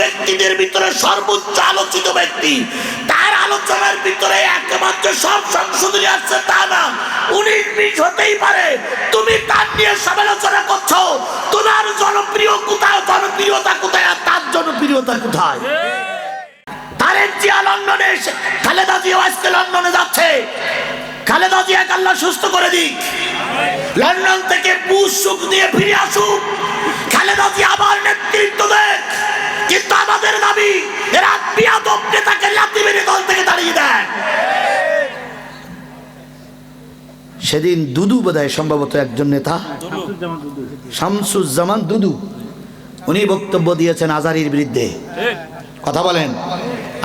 ব্যক্তিদের ভিতরে সর্বোচ্চ আলোচিত ব্যক্তি। তার আলোচনার ভিতরে একমাত্র সব সংশোধনী আসছে তা না উনিশ হতেই পারে। তুমি তার নিয়ে সমালোচনা করছ, তোমার জনপ্রিয় কোথায়, জনপ্রিয়তা কোথায় আর তার জনপ্রিয়তা কোথায়? লন্ডনে খালেদা জিয়া লন্ডনে যাচ্ছে। খালেদা জিয়াকে আল্লাহ সুস্থ করে দিক। লন্ডন থেকে বুশ দিয়ে ফিরে আসুক। খালেদা জিয়া আবার নেতৃত্ব দেয় কিন্তু আমাদের দাবি, এরা বিয়াদব নেতাকে লাথি মেরে দল থেকে দাঁড়িয়ে দেয়। সেদিন দুদু বোধহয় সম্ভবত একজন নেতা। শামসুজ্জামান দুদু। উনি বক্তব্য দিয়েছেন আজারির বিরুদ্ধে। কথা বলেন।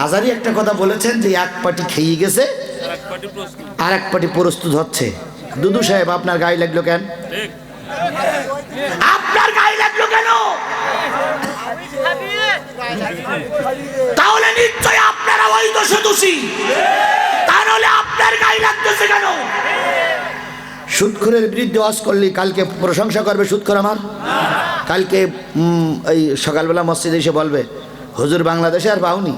আজারি একটা কথা বলেছেন যে, এক পার্টি খেয়ে গেছে, আর এক পার্টি প্রস্তুত হচ্ছে। দুদু সাহেব, আপনার গায়ে লাগল কেন? আপনার গায়ে লাগল কেন? তাহলে নিশ্চয় আপনারা ওই দোষে দোষী তাহলে আপনার গায়ে লাগতেছে কেন? সুৎখরের বিরুদ্ধে ওয়াজ করলি কালকে প্রশংসা করবে সুৎখর আমার? কালকে এই সকালবেলা মসজিদে এসে বলবে, হুজুর বাংলাদেশে আর পাওনি?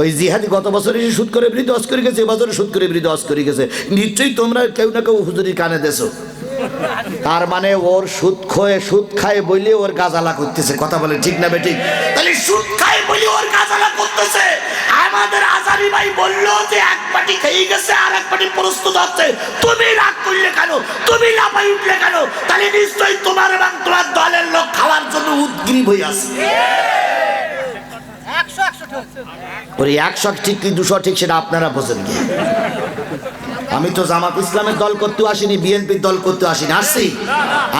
ওই জিহাদি গত বছর সুদ করে বিরুদ্ধে অস করে গেছে এবছর সুদ করে বিরুদ্ধে অস করে গেছে। নিশ্চয়ই তোমরা কেউ না কেউ হুজুরির কানে দেছো। তার মানে ওর সুদ খয়ে, সুদ খায় বলে ওর গাজালা করতেছে। কথা বলে ঠিক না বেঠিক? তাহলে সুদ খায় বলে ওর গাজালা করতেছে। আমাদের আজারি ভাই বলল যে এক পাটি খেয়ে গেছে আর এক পাটি প্রস্তুত হচ্ছে। তুমি রাগ করলে কেন? তুমি লাফাই উঠলে কেন? তাহলে নিশ্চয়ই তোমার এবং তোমার দলের লোক খাওয়ার জন্য উদ্গ্রীব হয়ে আছে। ওই একশো ঠিক কি দুশো ঠিক সেটা আপনারা বোঝেন কি? আমি তো জামাত ইসলামের দল করতে আসিনি, বিএনপির দল করতে আসিনি। আসছি?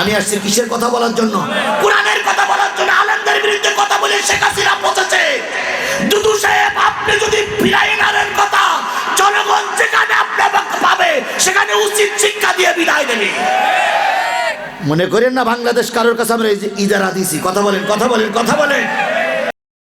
আমি আসছি কিসের কথা বলার জন্য? কোরআনের কথা বলার জন্য, আলেমদের বিরুদ্ধে কথা বলে শেখ হাসিনা পৌঁছেছে। দুদু সাহেব, আপনি যদি ফিরাই নারেন কথা, জনগণ যেখানে আপনার পাবে, সেখানে উচিত শিক্ষা দিয়ে বিদায় দেবে মনে করেন না বাংলাদেশ কারোর কাছে আমরা ইজারা দিছি কথা বলেন কথা বলেন কথা বলেন।